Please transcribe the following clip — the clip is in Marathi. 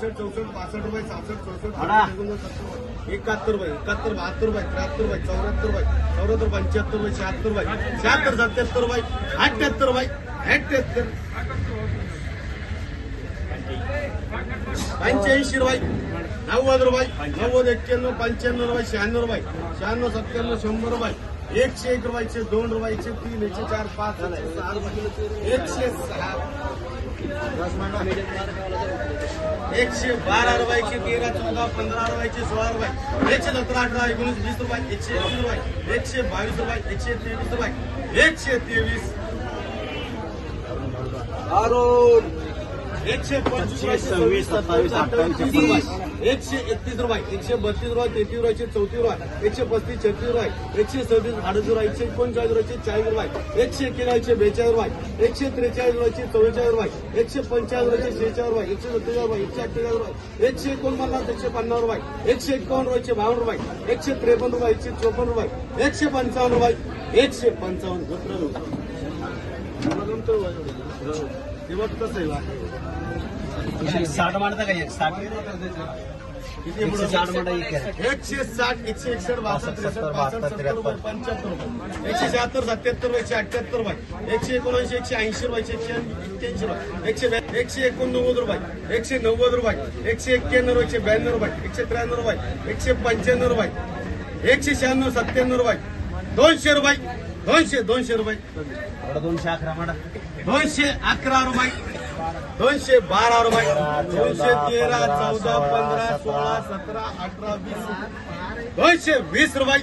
एकसष्ट चौसष्ट पासष्ट रुपये सहासष्ट चौसष्ट एकाहत्तर रुपये एकाहत्तर बहात्तर रुपये त्र्याहत्तर रुपये चौऱ्याहत्तर रुपये चौऱ्याहत्तर पंच्याहत्तर रुपये शहात्तर रुपये शहात्तर सत्याहत्तर रुपये अठ्याहत्तर रुपये अठ्याहत्तर पंच्याऐंशी रुपये नव्वद रुपये नव्वद एक्क्याण्णव पंच्याण्णव रुपये शहाण्णव रुपये शहाण्णव सत्त्याण्णव शंभर रुपये एकशे एक रुपयाचे दोन रुपयाचे तीन एकशे चार पाच सहा रुपये एकशे सहा. एकशे बारा रुपयाचे तेरा चौदा पंधरा रुपयाचे सोळा रुपये. एकशे सतरा अठरा एकोणीस वीस रुपये एकशे एकवीस रुपये एकशे बावीस रुपये एकशे तेवीस रुपये एकशे तेवीस. एकशे पंचवीस रुपये, सव्वीस, सत्तावीस, अठ्ठावीस, तीस एकशे एकतीस रुपये एकशे बत्तीस रुपये तेहतीस रुपये चौतीस रुपये एकशे पस्तीस छत्तीस रुपये एकशे सदतीस अडतीस रुपये एकशे एकोणचाळीस रुपये चाळीस रुपये एकशे एकशे बेचाळीस रुपये एकशे त्रेचाळीस रुपये चव्वेचाळीस रुपये एकशे पंचाळीस रुपये शेहेचाळीस रुपये एकशे सत्तेचाळीस रुपये एकशे अठ्ठेचाळीस रुपये एकशे एकोणपन्नास एकशे पन्नास रुपये एकशे एकावन्न रुपये बावन्न रुपये एकशे त्रेपन्न रुपये एकशे चोपन्न रुपये एकशे पंचावन्न रुपये एकशे पंचावन्न साठ साठ? एकशे? साठ. एकशे साठ एकशे एकसष्ट बासष्ट पंच्याहत्तर रुपये. एकशे शहात्तर सत्याहत्तर एकशे अठ्ठ्याहत्तर रुपये. एकशे एकोणऐंशी एकशे ऐंशी रुपये एकशे एक्क्याऐंशी रुपये. एकशे ब्या- एकशे एकोणनव्वद रुपये. एकशे नव्वद रुपये. एकशे एक्क्याण्णव एकशे ब्याण्णव रुपये. एकशे त्र्याण्णव रुपये. एकशे पंच्याण्णव रुपये. एकशे शहाण्णव सत्त्याण्णव रुपये. दोनशे रुपये. दोनशे दोनशे रुपये. दोनशे अकरा माडा. दोनशे अकरा रुपये. दोनशे बारा रुपये. दोनशे तेरा चौदा पंधरा सोळा सतरा अठरा वीस. दोनशे वीस रुपये.